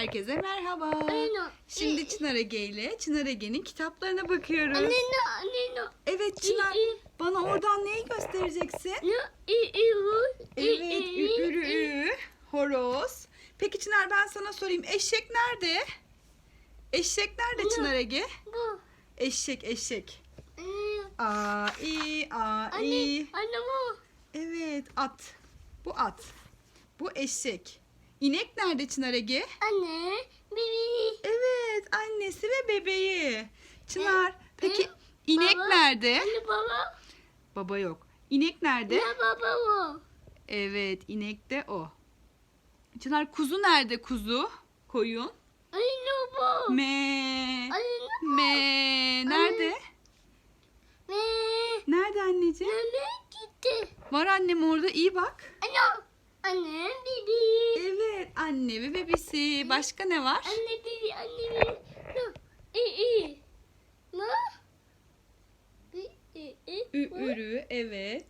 Herkese merhaba. Anne. Şimdi Çınar Ege ile Çınar Ege'nin kitaplarına bakıyoruz. Anne anne. Evet Çınar, bana oradan neyi göstereceksin? Evet, ürü, horoz. Peki Çınar ben sana sorayım, eşek nerede? Eşek nerede Ne? Çınar Ege? Bu. Eşek, eşek. Anne, A, i, a, anne, i. anne bu. Evet, at. Bu at. Bu eşek. İnek nerede Çınar Ege? Anne, bibi. Evet, annesi ve bebeği. Çınar, peki inek baba, nerede? Anne baba. Baba yok. İnek nerede? Ne baba bu? Evet, inek de o. Çınar, kuzu nerede kuzu? Koyun. Anne bu. Me. Anne. Me. Nerede? Ne? Nerede anneciğim? Nereye gitti? Var annem orada, iyi bak. Anne. Bibi. Evet, anne ve bebisi. Başka ne var? Anne, bibi, anne, bibi. No, i, i. No. Bi, i, i. Ü, ürü, evet.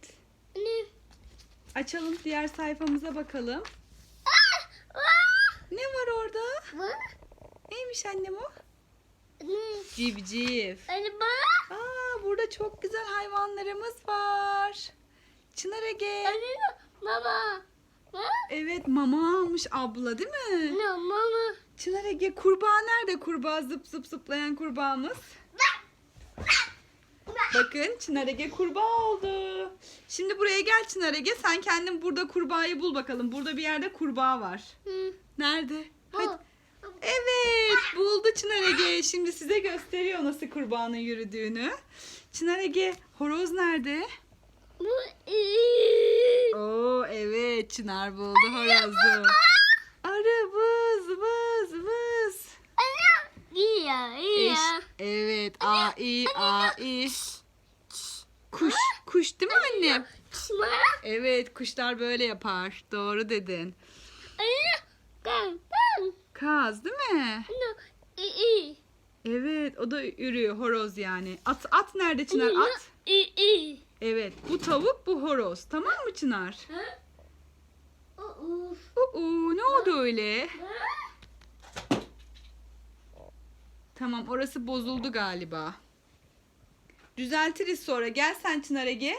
Anne. Açalım diğer sayfamıza bakalım. Ah! Ah! Ne var orada? Bu. Neymiş annem o? Anne. Civciv. Bak. Aa, burada çok güzel hayvanlarımız var. Çınar Ege. Anne baba. Bak. Evet mama almış abla değil mi? No mama. Çınar Ege kurbağa nerede kurbağa zıp zıp zıplayan kurbağamız? Bakın Çınar Ege kurbağa oldu. Şimdi buraya gel Çınar Ege sen kendin burada kurbağayı bul bakalım. Burada bir yerde kurbağa var. Hı. Nerede? Hadi. Evet buldu Çınar Ege. Şimdi size gösteriyor nasıl kurbağanın yürüdüğünü. Çınar Ege horoz nerede? Oo evet Çınar buldu horozu. Arı vız vız vız. Anne. İyi ya iyi Eş, ya. evet a i a i. Kuş kuş değil mi annem? Evet kuşlar böyle yapar. Doğru dedin. Kaz değil mi? Evet o da ürüyor horoz yani. At at nerede Çınar at? Evet bu tavuk bu horoz. Tamam mı Çınar? Ha? Uf. Uu, ne oldu öyle? Tamam orası bozuldu galiba. Düzeltiriz sonra. Gel sen Çınar Ege.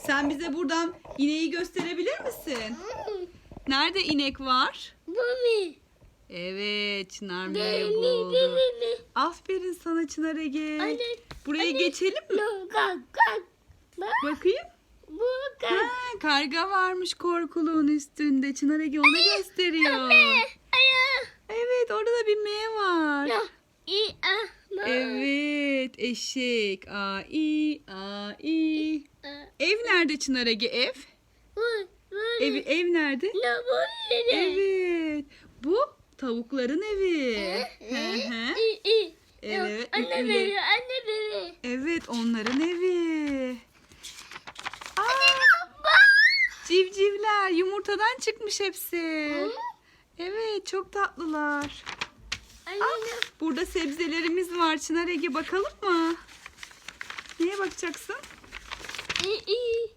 Sen bize buradan ineği gösterebilir misin? Nerede inek var? Bu mi? Evet Çınar Mia'yı buldu. Aferin sana Çınar Ege. Anne. Buraya anne. geçelim mi? Kan kan. Bak Bakayım. bu kan. Ha, karga varmış korkuluğun üstünde. Çınar Ege onu gösteriyor. Anne. Aya. Evet orada da bir M var. No. Evet eşek. A i a i. Ev nerede Çınar Ege ev? Bu. Bu. Ev ev nerede? No bu ne? Evet. Tavukların evi. Hı hı. Evet. Anne ü- veriyor, anne veriyor. Evet onların evi. Aa, civcivler yumurtadan çıkmış hepsi. Evet çok tatlılar. Anne Ah, burada sebzelerimiz var. Çınar Ege bakalım mı? Neye bakacaksın? iyi iyi.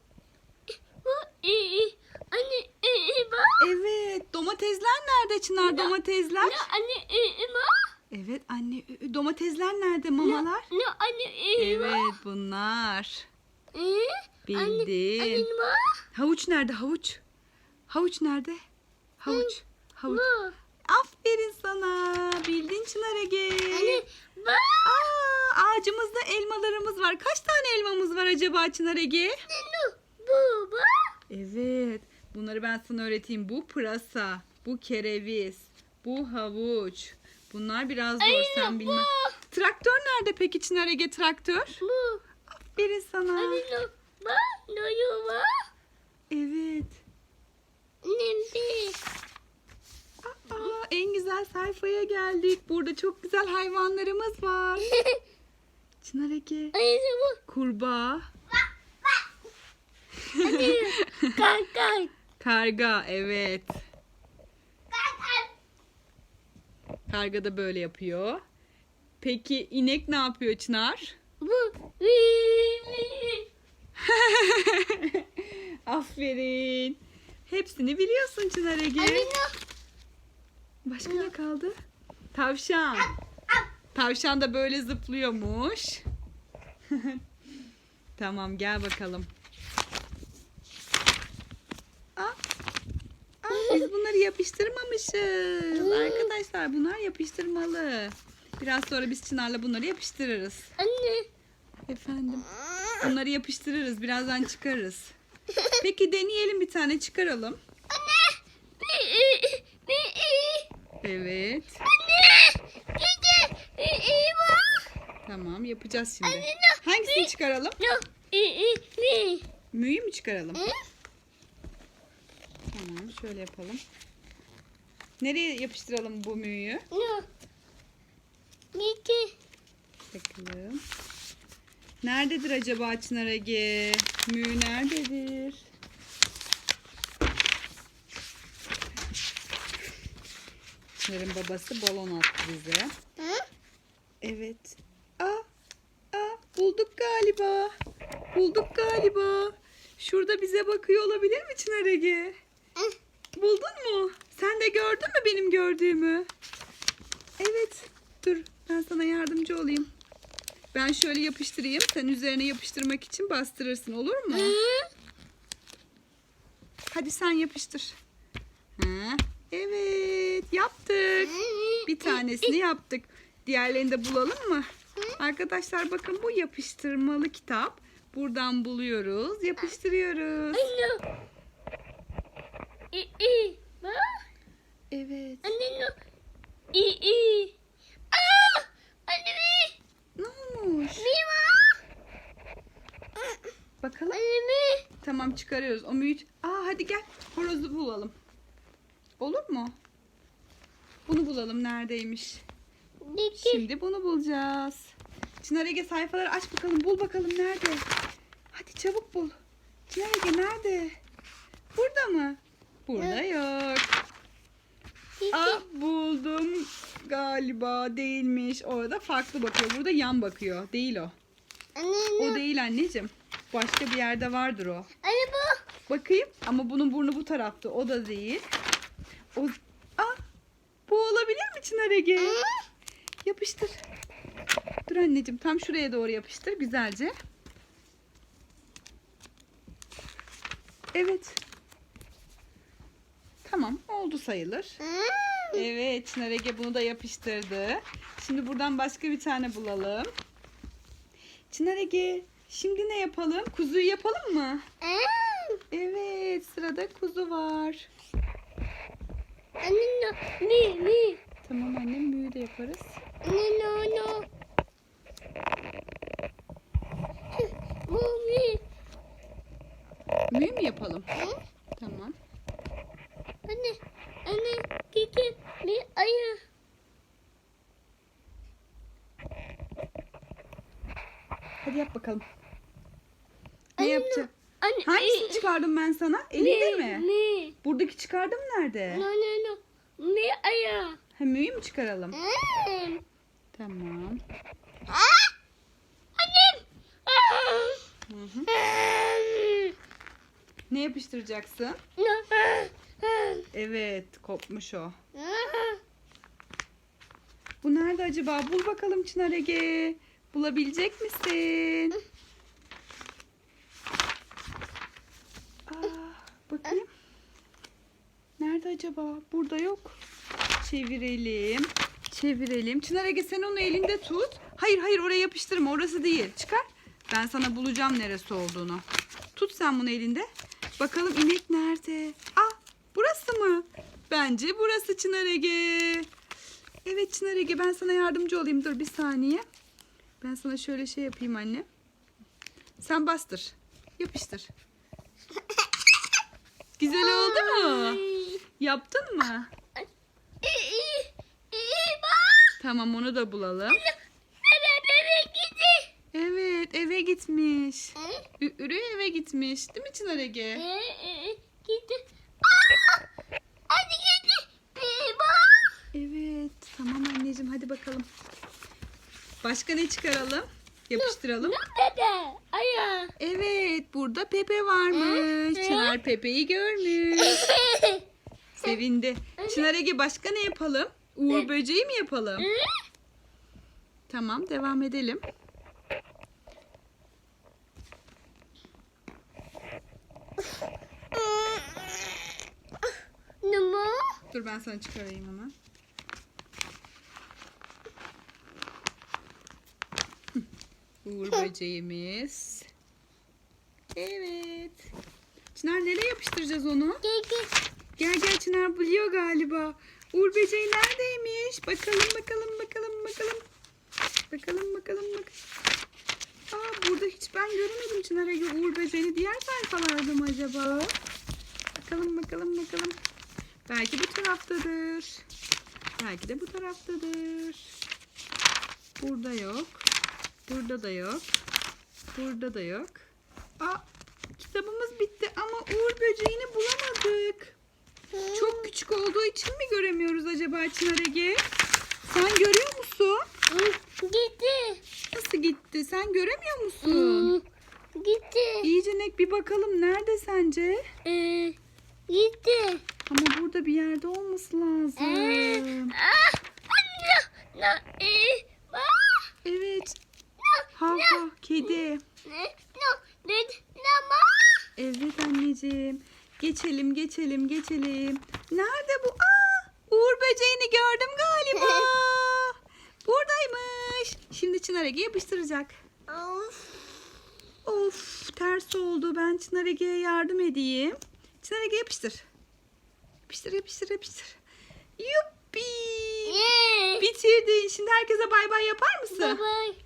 Bu iyi iyi. Anne iyi iyi bak. Evet. Domatesler nerede Çınar? Domatesler. Ne anne iyi bak. Evet anne. Domatesler nerede mamalar? Ne anne bak. Evet bunlar. Anne, Bildin. anne bak. Havuç nerede havuç? Havuç nerede? Havuç. Havuç. Bu. Aferin sana. Bildin Çınar Ege. Anne bak. Aa, ağacımızda elmalarımız var. Kaç tane elmamız var acaba Çınar Ege? Bu bak. Evet. Bunları ben sana öğreteyim. Bu pırasa, bu kereviz, bu havuç. Bunlar biraz zor Ay, sen bu. bilmem. Traktör nerede peki Çınar Ege traktör? Bu. Aferin sana. Bak. No you bak. Evet. Ne bir. Aa, en güzel sayfaya geldik. Burada çok güzel hayvanlarımız var. Çınar Ege. Anne bu. Kurbağa. Anne. Kalk kalk. Karga evet. Kalk kalk. Karga da böyle yapıyor. Peki inek ne yapıyor Çınar? Bu. Aferin. Hepsini biliyorsun Çınar Ege. Başka ne kaldı? Tavşan. Tavşan da böyle zıplıyormuş. tamam gel bakalım. Aa, aa, biz bunları yapıştırmamışız. Arkadaşlar bunlar yapıştırmalı. Biraz sonra biz Çınar'la bunları yapıştırırız. Anne. Efendim. Bunları yapıştırırız. Birazdan çıkarırız. Peki deneyelim bir tane çıkaralım. Anne. Evet. Anne. İyi bak. Tamam yapacağız şimdi. Hangisini çıkaralım? Ne? Müyü mü çıkaralım? Şöyle yapalım. Nereye yapıştıralım bu müyü? No. Gidi. Bakalım. Nerededir acaba Çınar Ege? Müyü nerededir? Çınar'ın babası balon attı bize. Hı? Evet. Aa, aa, bulduk galiba. Bulduk galiba. Şurada bize bakıyor olabilir mi Çınar Ege? Hı. Buldun mu? Sen de gördün mü benim gördüğümü? Evet. Dur ben sana yardımcı olayım. Ben şöyle yapıştırayım. Sen üzerine yapıştırmak için bastırırsın olur mu? Hı? Hadi sen yapıştır. Ha, evet yaptık. Bir tanesini yaptık. Diğerlerini de bulalım mı? Arkadaşlar bakın bu yapıştırmalı kitap. Buradan buluyoruz, yapıştırıyoruz. İyi iyi. Bak. Evet. Anne no. İyi iyi. Aa! Anne mi? Ne olmuş? Mi var? Bakalım. Anne mi? Tamam çıkarıyoruz. O müyü... Aa hadi gel. Horozu bulalım. Olur mu? Bunu bulalım neredeymiş. Diki. Şimdi bunu bulacağız. Çınar Ege sayfaları aç bakalım. Bul bakalım nerede? Hadi çabuk bul. Çınar Ege nerede? Burada mı? Burada yok. Aa buldum. Galiba değilmiş. Orada farklı bakıyor. Burada yan bakıyor. Değil o. Anne O değil anneciğim. Başka bir yerde vardır o. Anne bu. Bakayım ama bunun burnu bu tarafta. O da değil. O... Aa, bu olabilir mi Çınar Ege? Yapıştır. Dur anneciğim tam şuraya doğru yapıştır güzelce. Evet. Tamam oldu sayılır. Hı? Evet Çınar Ege bunu da yapıştırdı. Şimdi buradan başka bir tane bulalım. Çınar Ege şimdi ne yapalım? Kuzuyu yapalım mı? Aa! Evet sırada kuzu var. Anne. Mi mi. Tamam annem büyü de yaparız. Anne no no. Bu mi. Müyü mü yapalım? Tamam. Anne. Anne. Diki. Mi ayı. Hadi yap bakalım. Ne Anne, yapacağım? Anne. Hangisini çıkardım ben sana? Elinde mi? Mi. Buradaki çıkardım nerede? No no no. Mi ayı. Ha müyü mü çıkaralım? Hmm. Tamam. Aa! Annem. Aa! Hı hı. Hmm. Ne yapıştıracaksın? Hmm. Evet kopmuş o. Aa! Nerede acaba? Bul bakalım Çınar Ege. Bulabilecek misin? Aa, bakayım. Nerede acaba? Burada yok. Çevirelim. Çevirelim. Çınar Ege sen onu elinde tut. Hayır hayır oraya yapıştırma. Orası değil. Çıkar. Ben sana bulacağım neresi olduğunu. Tut sen bunu elinde. Bakalım inek nerede? Aa burası mı? Bence burası Çınar Ege. Evet Çınar Ege ben sana yardımcı olayım. Dur bir saniye. Ben sana şöyle şey yapayım anne. Sen bastır. Yapıştır. Güzel oldu mu? Yaptın mı? Tamam onu da bulalım. Evet eve gitmiş. Ürü eve gitmiş. Değil mi Çınar Ege? Aa! Hadi gidi. Evet. Tamam anneciğim hadi bakalım. Başka ne çıkaralım? Yapıştıralım. Ne bebe? Ay ya. Evet burada Pepe varmış. Çınar Pepe'yi görmüş. Sevindi. Çınar Ege başka ne yapalım? Uğur böceği mi yapalım? Tamam devam edelim. Dur ben sana çıkarayım hemen. Uğur böceğimiz. Evet. Çınar nereye yapıştıracağız onu? Gel gel. Gel gel Çınar biliyor galiba. Uğur böceği neredeymiş? Bakalım bakalım bakalım bakalım. Bakalım bakalım bak. Aa burada hiç ben göremedim Çınar Ege Uğur böceğini. Diğer sayfalarda mı acaba? Bakalım bakalım bakalım. Belki bu taraftadır. Belki de bu taraftadır. Burada yok. Burada da yok. Burada da yok. Aa, kitabımız bitti ama Uğur böceğini bulamadık. Çok küçük olduğu için mi göremiyoruz acaba Çınar Ege? Sen görüyor musun? Gitti. Nasıl gitti? Sen göremiyor musun? Gitti. İyice nek bir bakalım. Nerede sence? Ee, gitti. Ama burada bir yerde olması lazım. Ah, anne. Na, e, ah, Evet. Ha ha kedi. ne, no, ne, ne, ma. Evet anneciğim. Geçelim geçelim geçelim. Nerede bu? Aa, Uğur böceğini gördüm galiba. Buradaymış. Şimdi Çınar Ege yapıştıracak. Of. Of ters oldu. Ben Çınar Ege'ye yardım edeyim. Çınar Ege yapıştır. Yapıştır yapıştır yapıştır. Yuppi. Bitirdin. Şimdi herkese bay bay yapar mısın? Bye bye.